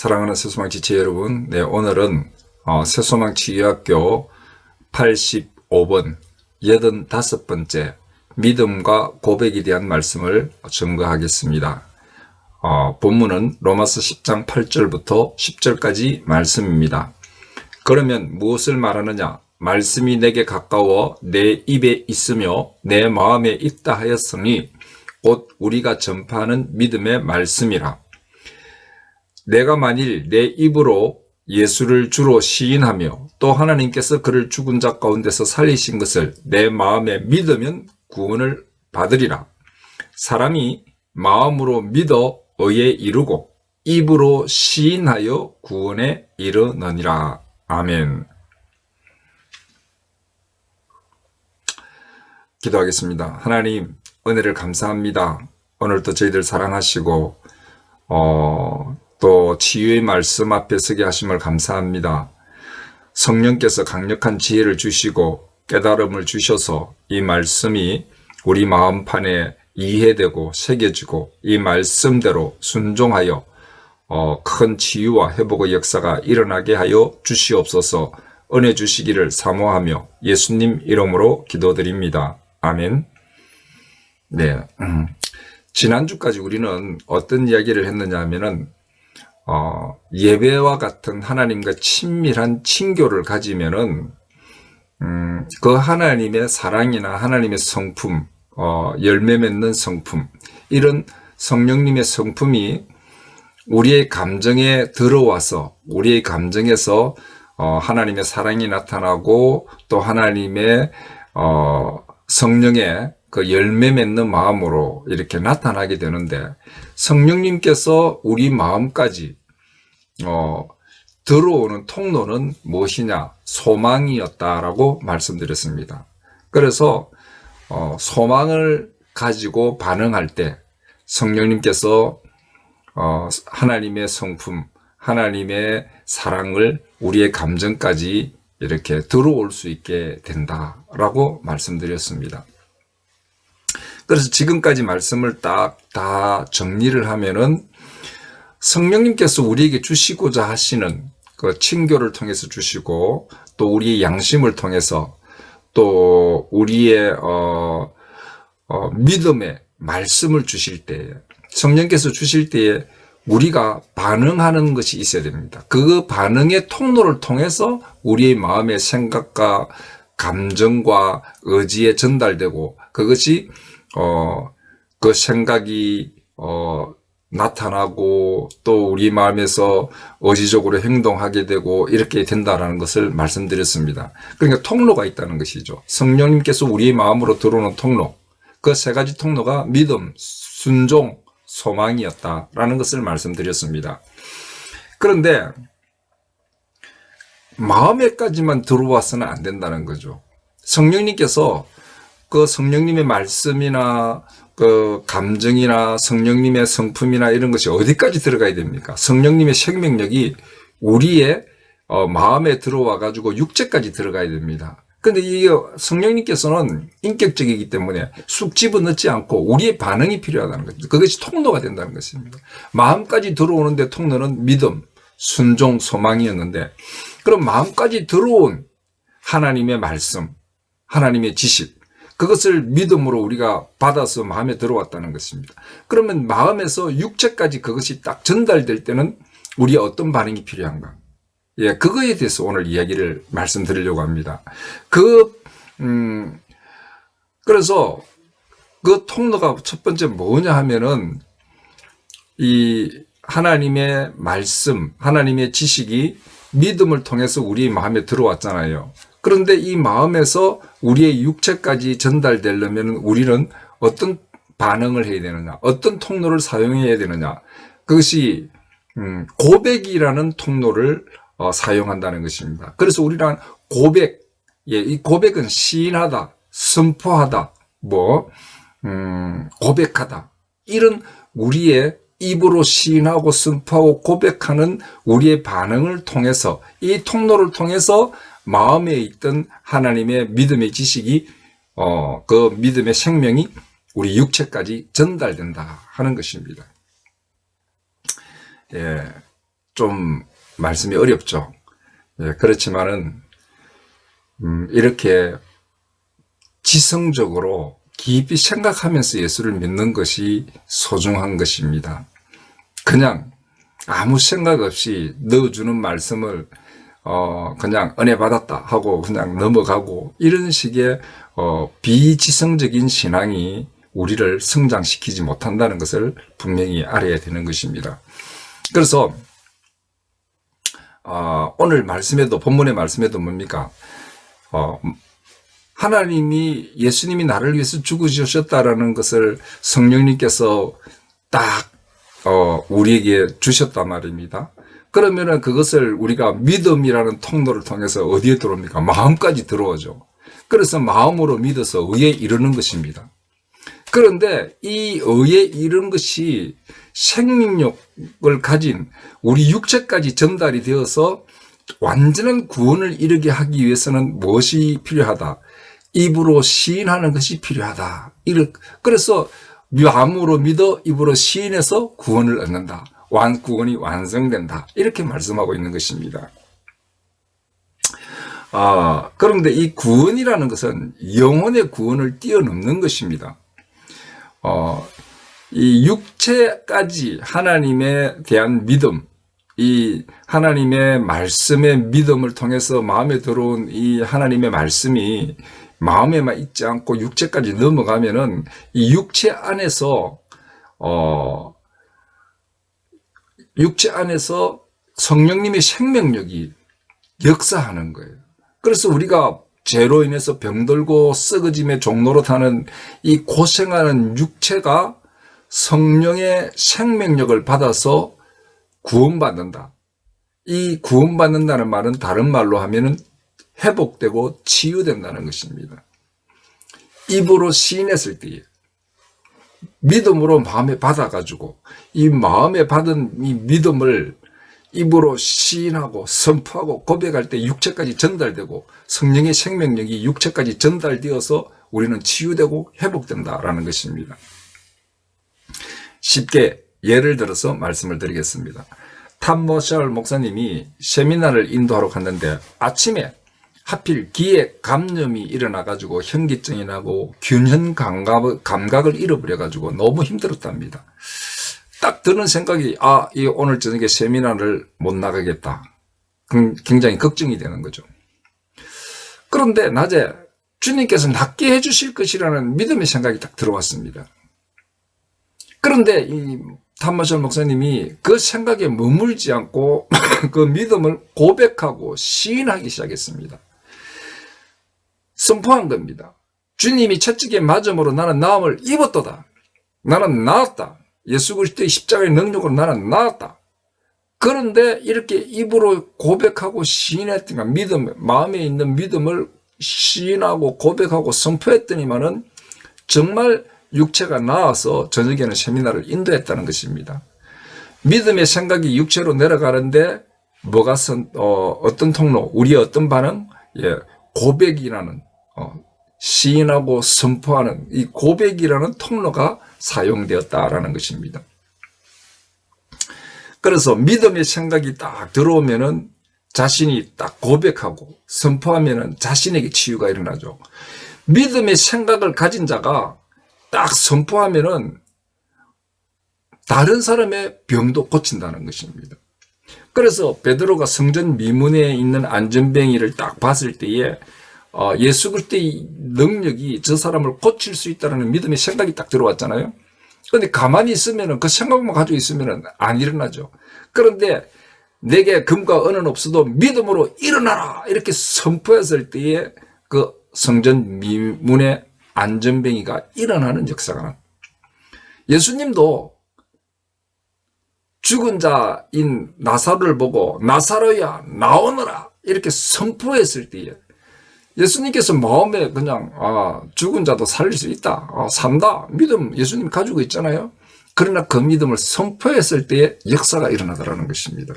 사랑하는 새소망 지체 여러분, 네, 오늘은 어, 새소망 치유학교 85번 85번째 믿음과 고백에 대한 말씀을 증거하겠습니다. 어, 본문은 로마서 10장 8절부터 10절까지 말씀입니다. 그러면 무엇을 말하느냐? 말씀이 내게 가까워 내 입에 있으며 내 마음에 있다 하였으니 곧 우리가 전파하는 믿음의 말씀이라. 내가 만일 내 입으로 예수를 주로 시인하며 또 하나님께서 그를 죽은 자 가운데서 살리신 것을 내 마음에 믿으면 구원을 받으리라. 사람이 마음으로 믿어 의에 이르고 입으로 시인하여 구원에 이르느니라. 아멘. 기도하겠습니다. 하나님, 은혜를 감사합니다. 오늘도 저희들 사랑하시고, 어, 또 치유의 말씀 앞에 서게 하심을 감사합니다. 성령께서 강력한 지혜를 주시고 깨달음을 주셔서 이 말씀이 우리 마음판에 이해되고 새겨지고 이 말씀대로 순종하여 어, 큰 치유와 회복의 역사가 일어나게 하여 주시옵소서 은혜 주시기를 사모하며 예수님 이름으로 기도드립니다. 아멘. 네. 음. 지난주까지 우리는 어떤 이야기를 했느냐 하면은 어, 예배와 같은 하나님과 친밀한 친교를 가지면은 음, 그 하나님의 사랑이나 하나님의 성품, 어, 열매 맺는 성품, 이런 성령님의 성품이 우리의 감정에 들어와서 우리의 감정에서 어, 하나님의 사랑이 나타나고 또 하나님의 어, 성령의 그 열매 맺는 마음으로 이렇게 나타나게 되는데 성령님께서 우리 마음까지 어, 들어오는 통로는 무엇이냐? 소망이었다라고 말씀드렸습니다. 그래서 어, 소망을 가지고 반응할 때 성령님께서 어, 하나님의 성품, 하나님의 사랑을 우리의 감정까지 이렇게 들어올 수 있게 된다라고 말씀드렸습니다. 그래서 지금까지 말씀을 딱 다 정리를 하면은 성령님께서 우리에게 주시고자 하시는 그 친교를 통해서 주시고 또 우리의 양심을 통해서 또 우리의 어, 어, 믿음의 말씀을 주실 때에 성령께서 주실 때에 우리가 반응하는 것이 있어야 됩니다. 그 반응의 통로를 통해서 우리의 마음의 생각과 감정과 의지에 전달되고 그것이 어, 그 생각이 어, 나타나고 또 우리 마음에서 의지적으로 행동하게 되고 이렇게 된다라는 것을 말씀드렸습니다. 그러니까 통로가 있다는 것이죠. 성령님께서 우리의 마음으로 들어오는 통로. 그 세 가지 통로가 믿음, 순종, 소망이었다라는 것을 말씀드렸습니다. 그런데 마음에까지만 들어와서는 안 된다는 거죠. 성령님께서 그 성령님의 말씀이나 그 감정이나 성령님의 성품이나 이런 것이 어디까지 들어가야 됩니까? 성령님의 생명력이 우리의 어, 마음에 들어와 가지고 육체까지 들어가야 됩니다. 근데 이 성령님께서는 인격적이기 때문에 쑥 집어넣지 않고 우리의 반응이 필요하다는 거죠. 그것이 통로가 된다는 것입니다. 마음까지 들어오는데 통로는 믿음, 순종, 소망이었는데 그럼 마음까지 들어온 하나님의 말씀, 하나님의 지식, 그것을 믿음으로 우리가 받아서 마음에 들어왔다는 것입니다. 그러면 마음에서 육체까지 그것이 딱 전달될 때는 우리의 어떤 반응이 필요한가? 예, 그거에 대해서 오늘 이야기를 말씀드리려고 합니다. 그, 음, 그래서 그 통로가 첫 번째 뭐냐 하면은 이 하나님의 말씀, 하나님의 지식이 믿음을 통해서 우리 마음에 들어왔잖아요. 그런데 이 마음에서 우리의 육체까지 전달되려면 우리는 어떤 반응을 해야 되느냐, 어떤 통로를 사용해야 되느냐, 그것이 음, 고백이라는 통로를 어, 사용한다는 것입니다. 그래서 우리는 고백, 예, 이 고백은 시인하다, 선포하다, 뭐 음, 고백하다 이런 우리의 입으로 시인하고 선포하고 고백하는 우리의 반응을 통해서 이 통로를 통해서 마음에 있던 하나님의 믿음의 지식이 어, 그 믿음의 생명이 우리 육체까지 전달된다 하는 것입니다. 예. 좀 말씀이 어렵죠. 예, 그렇지만은 음, 이렇게 지성적으로 깊이 생각하면서 예수를 믿는 것이 소중한 것입니다. 그냥 아무 생각 없이 넣어주는 말씀을 어 그냥 은혜 받았다 하고 그냥 넘어가고 이런 식의 어 비지성적인 신앙이 우리를 성장시키지 못한다는 것을 분명히 알아야 되는 것입니다. 그래서 어, 오늘 말씀에도 본문의 말씀에도 뭡니까? 어, 하나님이 예수님이 나를 위해서 죽으셨다라는 것을 성령님께서 딱 어, 우리에게 주셨단 말입니다. 그러면은 그것을 우리가 믿음이라는 통로를 통해서 어디에 들어옵니까? 마음까지 들어오죠. 그래서 마음으로 믿어서 의에 이르는 것입니다. 그런데 이 의에 이른 것이 생명력을 가진 우리 육체까지 전달이 되어서 완전한 구원을 이루게 하기 위해서는 무엇이 필요하다? 입으로 시인하는 것이 필요하다. 그래서 마음으로 믿어 입으로 시인해서 구원을 얻는다. 완 구원이 완성된다. 이렇게 말씀하고 있는 것입니다. 아, 그런데 이 구원이라는 것은 영혼의 구원을 뛰어넘는 것입니다. 어, 이 육체까지 하나님에 대한 믿음, 이 하나님의 말씀의 믿음을 통해서 마음에 들어온 이 하나님의 말씀이 마음에만 있지 않고 육체까지 넘어가면은 이 육체 안에서 어 육체 안에서 성령님의 생명력이 역사하는 거예요. 그래서 우리가 죄로 인해서 병들고 썩어짐의 종로로 타는 이 고생하는 육체가 성령의 생명력을 받아서 구원받는다. 이 구원받는다는 말은 다른 말로 하면은 회복되고 치유된다는 것입니다. 입으로 시인했을 때에 믿음으로 마음에 받아가지고 이 마음에 받은 이 믿음을 입으로 시인하고 선포하고 고백할 때 육체까지 전달되고 성령의 생명력이 육체까지 전달되어서 우리는 치유되고 회복된다라는 것입니다. 쉽게 예를 들어서 말씀을 드리겠습니다. 탐모셜 목사님이 세미나를 인도하러 갔는데 아침에 하필 귀에 감염이 일어나가지고 현기증이 나고 균형 감각, 감각을 잃어버려가지고 너무 힘들었답니다. 딱 드는 생각이 아, 이 오늘 저녁에 세미나를 못 나가겠다. 그 굉장히 걱정이 되는 거죠. 그런데 낮에 주님께서 낫게 해주실 것이라는 믿음의 생각이 딱 들어왔습니다. 그런데 이 탐마셜 목사님이 그 생각에 머물지 않고 그 믿음을 고백하고 시인하기 시작했습니다. 선포한 겁니다. 주님이 채찍에 맞음으로 나는 나음을 입었도다. 나는 나았다. 예수 그리스도의 십자가의 능력으로 나는 나았다. 그런데 이렇게 입으로 고백하고 시인했더니까 믿음, 마음에 있는 믿음을 시인하고 고백하고 선포했더니만은 정말 육체가 나아서 저녁에는 세미나를 인도했다는 것입니다. 믿음의 생각이 육체로 내려가는데 뭐가 선, 어, 어떤 통로, 우리의 어떤 반응? 예, 고백이라는 어, 시인하고 선포하는 이 고백이라는 통로가 사용되었다라는 것입니다. 그래서 믿음의 생각이 딱 들어오면은 자신이 딱 고백하고 선포하면은 자신에게 치유가 일어나죠. 믿음의 생각을 가진 자가 딱 선포하면은 다른 사람의 병도 고친다는 것입니다. 그래서 베드로가 성전 미문에 있는 안전뱅이를 딱 봤을 때에 어, 예수 그리스도의 능력이 저 사람을 고칠 수 있다는 믿음의 생각이 딱 들어왔잖아요. 그런데 가만히 있으면은 그 생각만 가지고 있으면은 안 일어나죠. 그런데 내게 금과 은은 없어도 믿음으로 일어나라 이렇게 선포했을 때에 그 성전 미문의 안전뱅이가 일어나는 역사가 나. 예수님도 죽은 자인 나사로를 보고 나사로야 나오너라 이렇게 선포했을 때에 예수님께서 마음에 그냥 아, 죽은 자도 살릴 수 있다. 아, 산다. 믿음 예수님 가지고 있잖아요. 그러나 그 믿음을 선포했을 때에 역사가 일어나더라는 것입니다.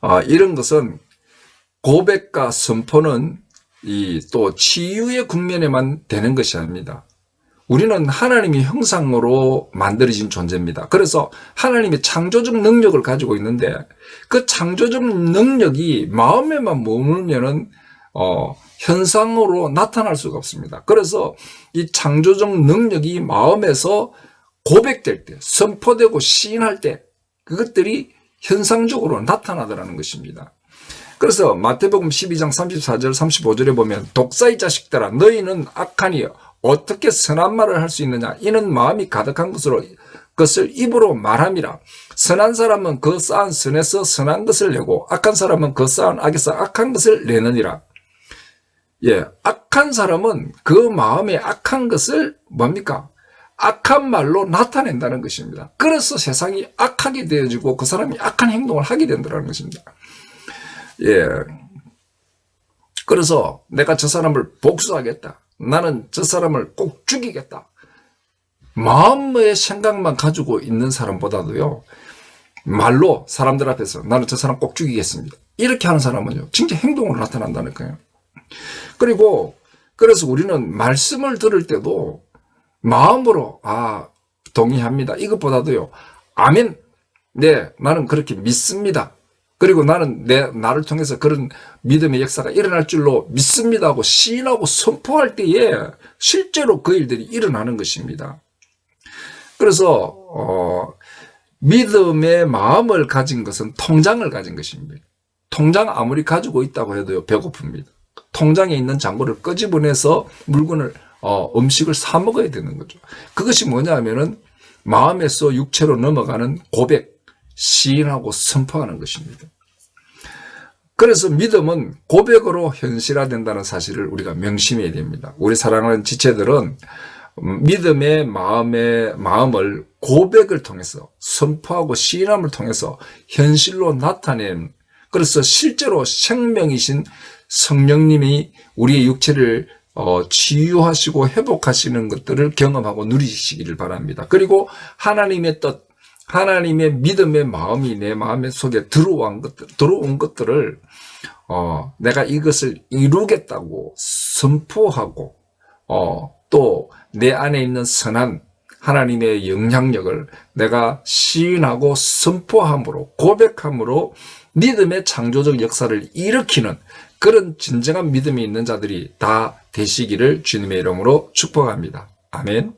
아, 이런 것은 고백과 선포는 이 또 치유의 국면에만 되는 것이 아닙니다. 우리는 하나님의 형상으로 만들어진 존재입니다. 그래서 하나님의 창조적 능력을 가지고 있는데 그 창조적 능력이 마음에만 머물면은 어, 현상으로 나타날 수가 없습니다. 그래서 이 창조적 능력이 마음에서 고백될 때, 선포되고 시인할 때 그것들이 현상적으로 나타나더라는 것입니다. 그래서 마태복음 12장 34절 35절에 보면 독사의 자식들아 너희는 악하니요 어떻게 선한 말을 할 수 있느냐 이는 마음이 가득한 것으로 것을 입으로 말함이라 선한 사람은 그 쌓은 선에서 선한 것을 내고 악한 사람은 그 쌓은 악에서 악한 것을 내느니라 예 악한 사람은 그 마음에 악한 것을 뭡니까 악한 말로 나타낸다는 것입니다 그래서 세상이 악하게 되어지고 그 사람이 악한 행동을 하게 된다는 것입니다 예. 그래서 내가 저 사람을 복수하겠다. 나는 저 사람을 꼭 죽이겠다. 마음의 생각만 가지고 있는 사람보다도요, 말로 사람들 앞에서 나는 저 사람 꼭 죽이겠습니다. 이렇게 하는 사람은요, 진짜 행동으로 나타난다는 거예요. 그리고, 그래서 우리는 말씀을 들을 때도 마음으로, 아, 동의합니다. 이것보다도요, 아멘. 네, 나는 그렇게 믿습니다. 그리고 나는 내, 나를 통해서 그런 믿음의 역사가 일어날 줄로 믿습니다 하고 시인하고 선포할 때에 실제로 그 일들이 일어나는 것입니다. 그래서, 어, 믿음의 마음을 가진 것은 통장을 가진 것입니다. 통장 아무리 가지고 있다고 해도요, 배고픕니다. 통장에 있는 잔고를 끄집어내서 물건을, 어, 음식을 사 먹어야 되는 거죠. 그것이 뭐냐 하면은 마음에서 육체로 넘어가는 고백, 시인하고 선포하는 것입니다. 그래서 믿음은 고백으로 현실화된다는 사실을 우리가 명심해야 됩니다. 우리 사랑하는 지체들은 믿음의 마음의 마음을 고백을 통해서 선포하고 시인함을 통해서 현실로 나타낸 그래서 실제로 생명이신 성령님이 우리의 육체를 어, 치유하시고 회복하시는 것들을 경험하고 누리시기를 바랍니다. 그리고 하나님의 뜻, 하나님의 믿음의 마음이 내 마음의 속에 들어온 것들, 들어온 것들을 어, 내가 이것을 이루겠다고 선포하고 어, 또 내 안에 있는 선한 하나님의 영향력을 내가 시인하고 선포함으로 고백함으로 믿음의 창조적 역사를 일으키는 그런 진정한 믿음이 있는 자들이 다 되시기를 주님의 이름으로 축복합니다. 아멘.